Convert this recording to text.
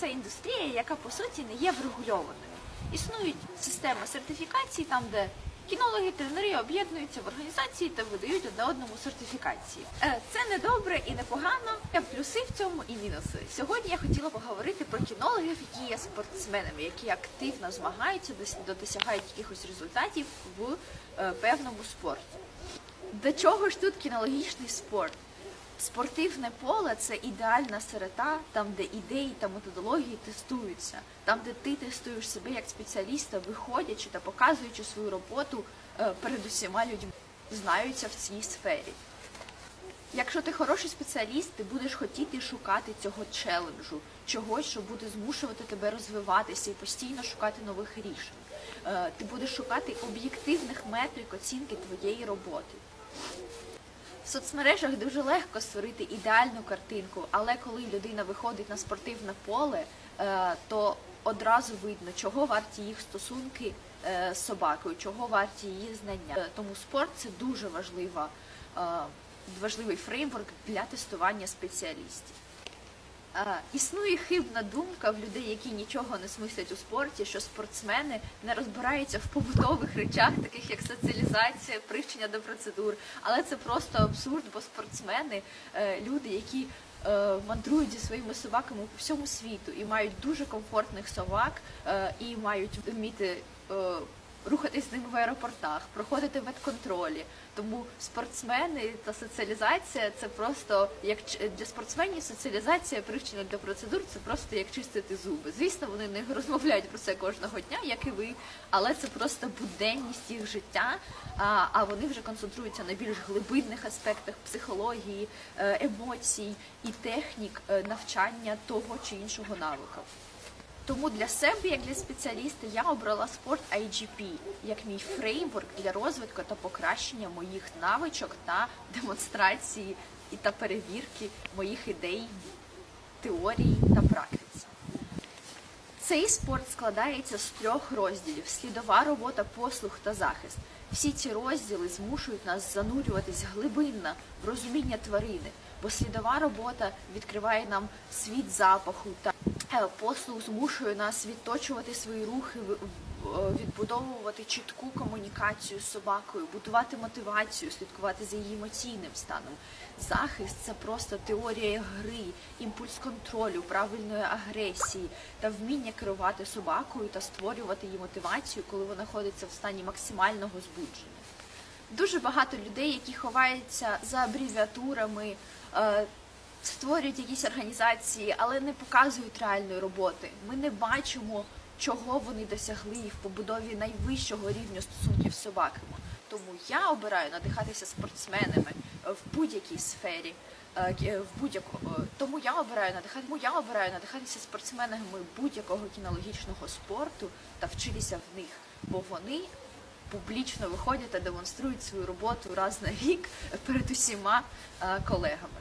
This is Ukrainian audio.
Це індустрія, яка по суті не є врегульованою. Існують системи сертифікації, там, де кінологи, тренери об'єднуються в організації та видають одне одному сертифікації. Е, Це не добре і не погано. Є плюси в цьому і мінуси. Сьогодні я хотіла поговорити про кінологів, які є спортсменами, які активно змагаються, досягають якихось результатів в е, певному спорті. До чого ж тут кінологічний спорт? Спортивне поле це ідеальна середа, там, де ідеї та методології тестуються, там, де ти тестуєш себе як спеціаліста, виходячи та показуючи свою роботу е, перед усіма людьми, знаються в цій сфері. Якщо ти хороший спеціаліст, ти будеш хотіти шукати цього челенджу, чогось, що буде змушувати тебе розвиватися і постійно шукати нових рішень. Е, Ти будеш шукати об'єктивних метрик оцінки твоєї роботи. В соцмережах дуже легко створити ідеальну картинку, але коли людина виходить на спортивне поле, е, то одразу видно, чого варті їх стосунки е, з собакою, чого варті її знання. Е, Тому спорт це дуже важлива, важливий фреймворк для тестування спеціалістів. Існує хибна думка в людей, які нічого не смислять у спорті, що спортсмени не розбираються в побутових речах, таких як соціалізація, привчення до процедур. Але це просто абсурд, бо спортсмени е, люди, які е, мандрують зі своїми собаками по всьому світу і мають дуже комфортних собак, е, і мають вміти. Рухатись з ними в аеропортах, проходити ветконтролі. Тому спортсмени та соціалізація це просто як для спортсменів соціалізація привчена для процедур це просто як чистити зуби. Звісно, вони не розмовляють про це кожного дня, як і ви, але це просто буденність їх життя. А, а вони вже концентруються на більш глибинних аспектах психології, е, емоцій і технік е, навчання того чи іншого навика. Тому для себе, як для спеціаліста, я обрала спорт IGP як мій фреймворк для розвитку та покращення моїх навичок та демонстрації і та перевірки моїх ідей, теорії та практиці. Цей спорт складається з трьох розділів: слідова робота, послуг та захист. Всі ці розділи змушують нас занурюватись глибинно в розуміння тварини, бо слідова робота відкриває нам світ запаху та послуг змушує нас відточувати свої рухи, е, відбудовувати чітку комунікацію з собакою, будувати мотивацію, слідкувати за її емоційним станом. Захист це просто теорія гри, імпульс контролю, правильної агресії та вміння керувати собакою та створювати її мотивацію, коли вона знаходиться в стані максимального збудження. Дуже багато людей, які ховаються за абревіатурами, е, створюють якісь організації, але не показують реальної роботи. Ми не бачимо, чого вони досягли в побудові найвищого рівня стосунків з собаками. Тому я обираю надихатися спортсменами е, в будь-якій сфері. е, В будь-якого тому я обираю надихати, я обираю надихатися спортсменами будь-якого кінологічного спорту та вчитися в них, бо вони публічно виходять та демонструють свою роботу раз на рік перед усіма е, колегами.